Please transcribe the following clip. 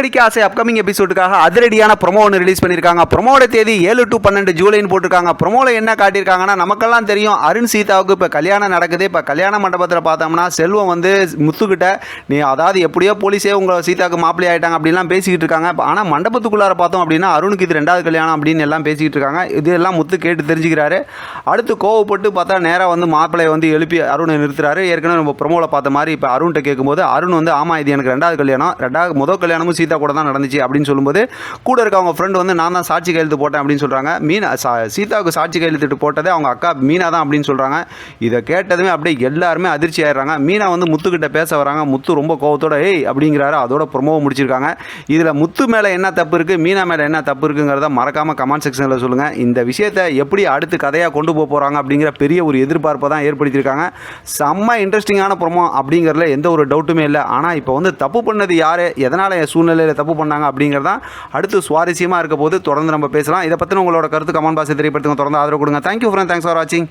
அடிக்க ஆசை அப்கமிங் எபிசோடுக்காக அதிரடியான ப்ரொமோ ஒன்று ரிலீஸ் பண்ணியிருக்காங்க. ப்ரொமோட தேதி ஏழு டு பன்னெண்டு ஜூலைன்னு போட்டிருக்காங்க. ப்ரொமோவில் என்ன காட்டியிருக்காங்கன்னா நமக்கெல்லாம் தெரியும் அருண் சீதாவுக்கு இப்போ கல்யாணம் நடக்குது. இப்போ கல்யாண மண்டபத்தில் பார்த்தோம்னா செல்வம் வந்து முத்துக்கிட்ட நீ அதாவது எப்படியோ போலீஸே உங்கள் சீதாவுக்கு மாப்பிள்ளை ஆகிட்டாங்க அப்படிலாம் பேசிக்கிட்டு இருக்காங்க. ஆனால் மண்டபத்துக்குள்ளார பார்த்தோம் அப்படின்னா அருணுக்கு இது ரெண்டாவது கல்யாணம் அப்படின்னு எல்லாம் பேசிக்கிட்டு இருக்காங்க. இது எல்லாம் முத்து கேட்டு தெரிஞ்சுக்கிறாரு. அடுத்து கோவப்பட்டு பார்த்தா நேராக வந்து மாப்பிள்ளையை வந்து எழுப்பி அருணை நிறுத்துறாரு. ஏற்கனவே நம்ம ப்ரொமோவில் பார்த்த மாதிரி இப்போ அருண்கிட்ட கேட்கும்போது அருண் வந்து ஆமாம் இது எனக்கு ரெண்டாவது கல்யாணம். ரெண்டாவது முதல் கல்யாணமும் சீதா கூட தான் நடந்துச்சு அப்படின்னு சொல்லும்போது கூட இருக்க அவங்க ஃப்ரெண்டு வந்து நான் தான் சாட்சி கையெழுத்து போட்டேன் அப்படின்னு சொல்கிறாங்க மீனா சா சீதாவுக்கு சாட்சி கையெழுத்துட்டு போட்டதே அவங்க அக்கா மீனா தான் அப்படின்னு சொல்கிறாங்க இதை கேட்டதுமே அப்படியே எல்லாருமே அதிர்ச்சி ஆயிடுறாங்க. மீனா வந்து முத்துக்கிட்ட பேச வராங்க. முத்து ரொம்ப கோவத்தோட ஏய் அப்படிங்கிறாரு. அதோட ப்ரொமோவை முடிச்சிருக்காங்க. இதில் முத்து மேலே என்ன தப்பு இருக்குது மீனா மேலே என்ன தப்பு இருக்குங்கிறத மறக்காமல் கமெண்ட் செக்ஷனில் சொல்லுங்கள் இந்த விஷயத்தை எப்படி அடுத்து கதையாக கொண்டு போக போகிறாங்க அப்படிங்கிற பெரிய ஒரு எதிர்பார்ப்பை தான் ஏற்படுத்தியிருக்காங்க. செம்ம இன்ட்ரெஸ்டிங்கான ப்ரொமோ அப்படிங்கிறதுல எந்த ஒரு டவுட்டுமே இல்லை. ஆனால் இப்போ வந்து தப்பு பண்ணது யார்? எதனால் என் சூழ்நிலையில் தப்பு பண்ணாங்க அப்படிங்கிறதான் அடுத்து சுவாரஸ்யமாக இருக்க போது தொடர்ந்து நம்ம பேசலாம். இதை பற்றின உங்களோட கருத்து கமெண்ட் பாக்ஸில் தெரியப்படுத்துங்க. தொடர்ந்து ஆதரவு கொடுங்க. தேங்க்யூ ஃப்ரெண்ட் தேங்க்ஸ் ஃபார் வாட்சிங்